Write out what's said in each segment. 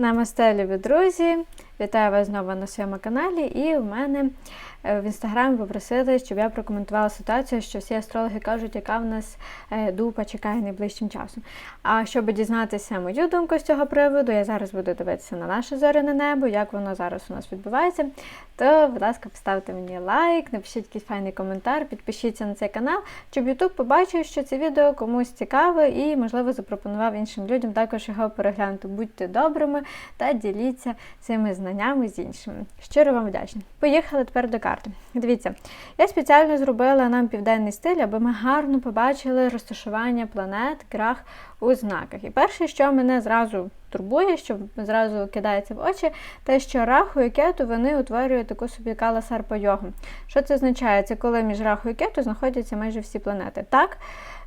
Намасте, любі друзі! Вітаю вас знову на своєму каналі. І в мене е, в інстаграмі попросили, щоб я прокоментувала ситуацію, що всі астрологи кажуть, яка в нас е, дупа чекає найближчим часом. А щоб дізнатися мою думку з цього приводу, я зараз буду дивитися на наше зоряне небо, як воно зараз у нас відбувається. То, будь ласка, поставте мені лайк, напишіть якийсь файний коментар, підпишіться на цей канал, щоб YouTube побачив, що це відео комусь цікаве і, можливо, запропонував іншим людям також його переглянути. Будьте добрими та діліться цими знаннями з іншими. Щиро вам вдячна. Поїхали тепер до карти. Дивіться, я спеціально зробила нам південний стиль, аби ми гарно побачили розташування планет, крах у знаках. І перше, що мене зразу турбує, що зразу кидається в очі, те, що раху і кету вони утворюють таку собі каласарпа йогу. Що це означає? Це коли між раху і кету знаходяться майже всі планети. Так,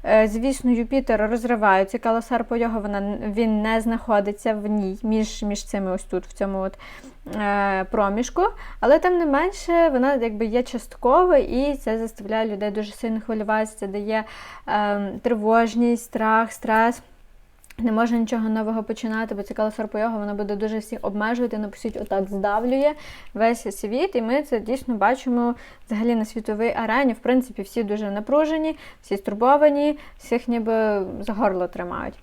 е, звісно, Юпітер розривається, каласарпа йога вона він не знаходиться в ній, між між цими ось тут, в цьому от е, проміжку, але тим не менше вона якби є часткова і це заставляє людей дуже сильно хвилюватися, це дає е, тривожність, страх, стрес. Не можна нічого нового починати, бо це каласарпойога, вона буде дуже всіх обмежувати, на отак здавлює весь світ. І ми це дійсно бачимо взагалі на світовій арені. В принципі, всі дуже напружені, всі стурбовані, всіх ніби за горло тримають.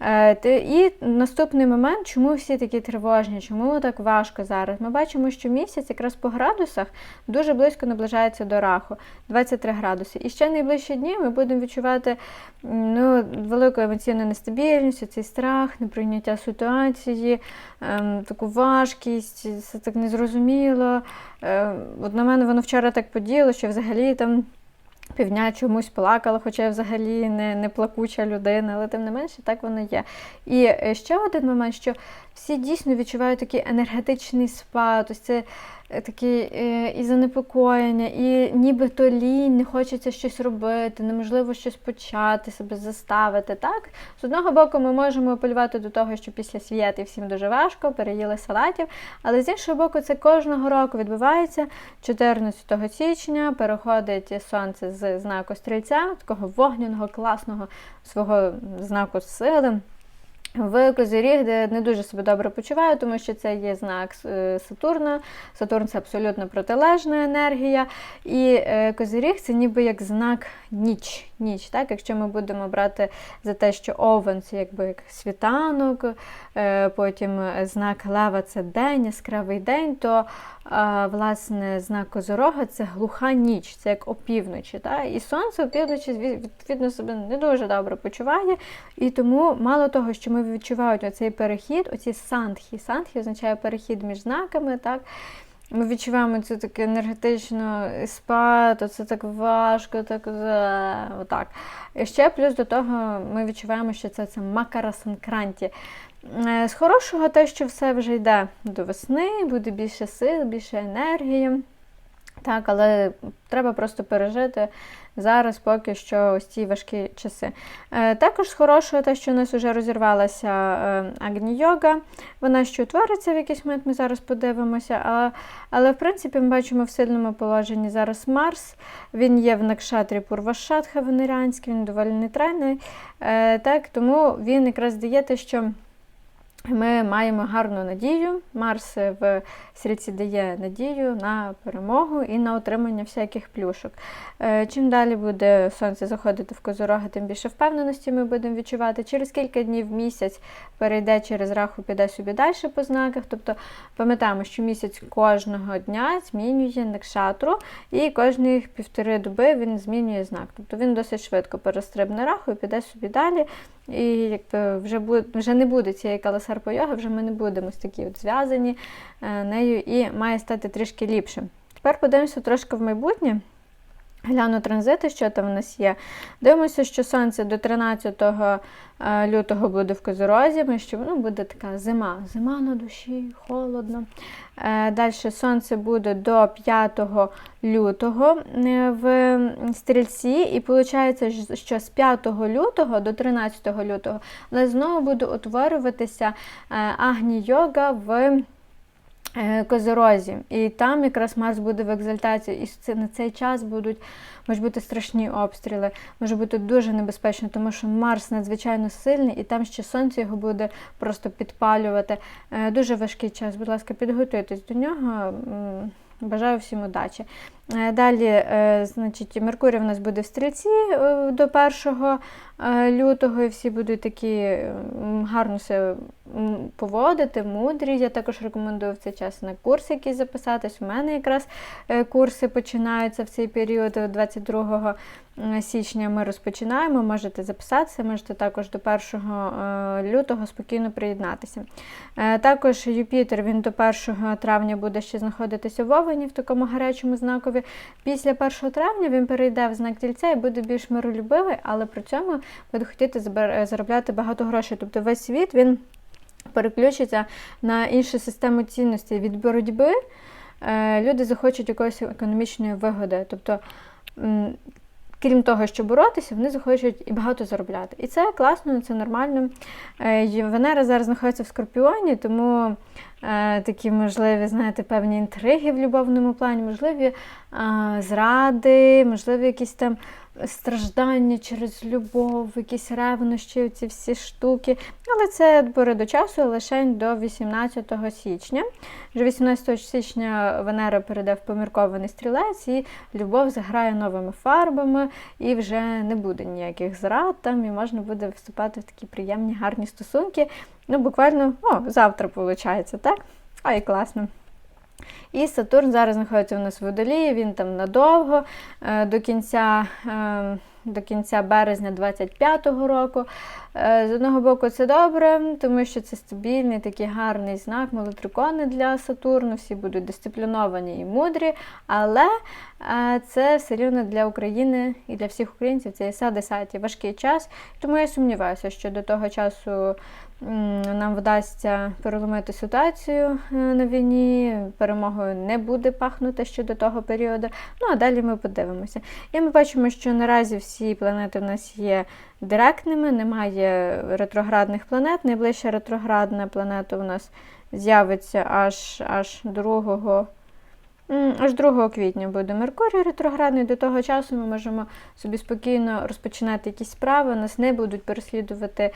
Е, і наступний момент, чому всі такі тривожні, чому так важко зараз? Ми бачимо, що місяць якраз по градусах дуже близько наближається до раху 23 градуси. І ще найближчі дні ми будемо відчувати ну, велику емоційну нестабільність, цей страх, неприйняття ситуації, ем, таку важкість, все так незрозуміло. Ем, от на мене воно вчора так поділо, що взагалі там. Півдня чомусь плакала, хоча я взагалі не не плакуча людина, але тим не менше так воно є. І е, ще один момент, що всі дійсно відчувають такий енергетичний спад, ось це е, і занепокоєння, і нібито лінь, не хочеться щось робити, неможливо щось почати, себе заставити. так? З одного боку, ми можемо апелювати до того, що після світи всім дуже важко, переїли салатів, але з іншого боку, це кожного року відбувається 14 січня, переходить сонце з знаку стрільця, такого вогняного, класного свого знаку сили. В Козиріг, не дуже себе добре почуваю, тому що це є знак е, Сатурна. Сатурн це абсолютно протилежна енергія. І е, Козиріг це ніби як знак ніч. ніч так? Якщо ми будемо брати за те, що овен це якби як світанок, е, потім знак Лева це день, яскравий день, то власне знак Козорога це глуха ніч, це як опівночі. І сонце опівночі, відповідно, себе не дуже добре почуває. І тому мало того, що ми відчувають оцей перехід, оці сандхі. Сандхі означає перехід між знаками. так? Ми відчуваємо це таке енергетично спад, це так важко, так отак. І ще плюс до того ми відчуваємо, що це це макара санкранті. Е, з хорошого те, що все вже йде до весни, буде більше сил, більше енергії. Так, але треба просто пережити зараз поки що ось ці важкі часи. Е, також з хорошого, те, що у нас вже розірвалася е, Агні-йога, вона ще утвориться в якийсь момент, ми зараз подивимося. Але, але в принципі, ми бачимо в сильному положенні зараз Марс. Він є в Накшатрі Пурвашатха венеріанський, він доволі нейтральний. Е, так, Тому він якраз дає те, що. Ми маємо гарну надію. Марс в стрільці дає надію на перемогу і на отримання всяких плюшок. Е, чим далі буде сонце заходити в козорога, тим більше впевненості ми будемо відчувати. Через кілька днів місяць перейде через раху, піде собі далі по знаках. Тобто пам'ятаємо, що місяць кожного дня змінює некшатру, і кожні півтори доби він змінює знак. Тобто він досить швидко перестрибне раху і піде собі далі. І якби вже буде, вже не буде цієї каласарпойоги, вже ми не будемо такі от зв'язані е, нею і має стати трішки ліпшим. Тепер подивимося трошки в майбутнє. Гляну транзити, що там в нас є. Дивимося, що сонце до 13 е, лютого буде в Козорозі, що ну, буде така зима. Зима на душі, холодно. Е, Далі сонце буде до 5 лютого е, в стрільці, і виходить, що з 5 лютого до 13 лютого але знову буде утворюватися Агні-йога в Козорозі, і там якраз Марс буде в екзальтації, і це на цей час будуть можуть бути страшні обстріли, може бути дуже небезпечно, тому що Марс надзвичайно сильний, і там ще сонце його буде просто підпалювати. Е, Дуже важкий час. Будь ласка, підготуйтесь до нього. Бажаю всім удачі. Е, Далі, е, значить, Меркурій в нас буде в стрільці е, до 1 е, лютого, і всі будуть такі гарно себе поводити, мудрі. Я також рекомендую в цей час на курси якісь записатись. У мене якраз курси починаються в цей період е, 22 січня. Ми розпочинаємо. Можете записатися, можете також до 1 е, лютого спокійно приєднатися. Також Юпітер він до 1 травня буде ще знаходитися в Овені в такому гарячому знакові. Після 1 травня він перейде в знак тільця і буде більш миролюбивий, але при цьому буде хотіти заробляти багато грошей. Тобто весь світ він переключиться на іншу систему цінностей від боротьби. е, Люди захочуть якоїсь економічної вигоди. Тобто, крім того, що боротися, вони захочуть і багато заробляти. І це класно, це нормально. Е, Венера зараз знаходиться в Скорпіоні, тому е, такі можливі, знаєте, певні інтриги в любовному плані, можливі зради, можливі якісь там страждання через любов, якісь ревнощі, ці всі штуки. Але це бори до часу лише до 18 січня. Вже 18 січня Венера перейде в поміркований стрілець, і любов заграє новими фарбами, і вже не буде ніяких зрад там, і можна буде вступати в такі приємні, гарні стосунки. Ну, буквально, о, завтра виходить, так? Ай, класно. І Сатурн зараз знаходиться у нас в Водолії, він там надовго, е, до кінця, е, до кінця березня 25-го року. Е, З одного боку, це добре, тому що це стабільний, такий гарний знак, молотрикони для Сатурну, всі будуть дисципліновані і мудрі, але е, це все рівно для України і для всіх українців це є садисаті важкий час. Тому я сумніваюся, що до того часу нам вдасться переломити ситуацію е, на війні. Перемогою не буде пахнути ще до того періоду. Ну а далі ми подивимося. І ми бачимо, що наразі всі планети в нас є директними, немає ретроградних планет. Найближча ретроградна планета у нас з'явиться аж, аж 2 Аж 2 квітня буде Меркурій ретроградний. До того часу ми можемо собі спокійно розпочинати якісь справи. Нас не будуть переслідувати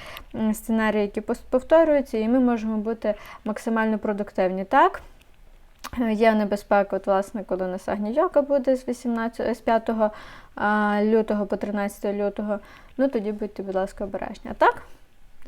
сценарії, які повторюються, і ми можемо бути максимально продуктивні. Так, є небезпека, от, власне, коли на нас буде з 18, з 5 лютого по 13 лютого. Ну тоді будьте, будь ласка, обережні. А так?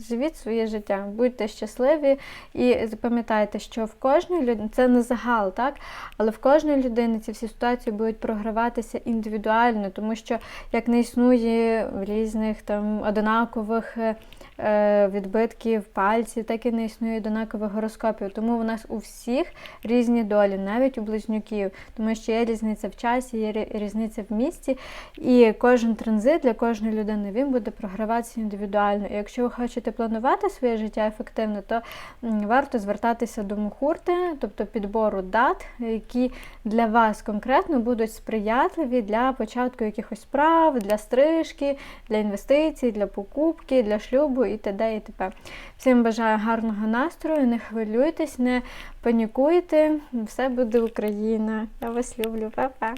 Живіть своє життя, будьте щасливі і запам'ятайте, що в кожній людині це не загал, так? Але в кожної людини ці всі ситуації будуть програватися індивідуально, тому що як не існує різних там однакових е, е, відбитків пальців, так і не існує однакових гороскопів. Тому у нас у всіх різні долі, навіть у близнюків, тому що є різниця в часі, є різниця в місті, і кожен транзит для кожної людини він буде програватися індивідуально. І якщо ви хочете планувати своє життя ефективно, то варто звертатися до мухурти, тобто підбору дат, які для вас конкретно будуть сприятливі для початку якихось справ, для стрижки, для інвестицій, для покупки, для шлюбу і т.д. і т.п. Всім бажаю гарного настрою, не хвилюйтесь, не панікуйте. Все буде Україна. Я вас люблю, Па-па.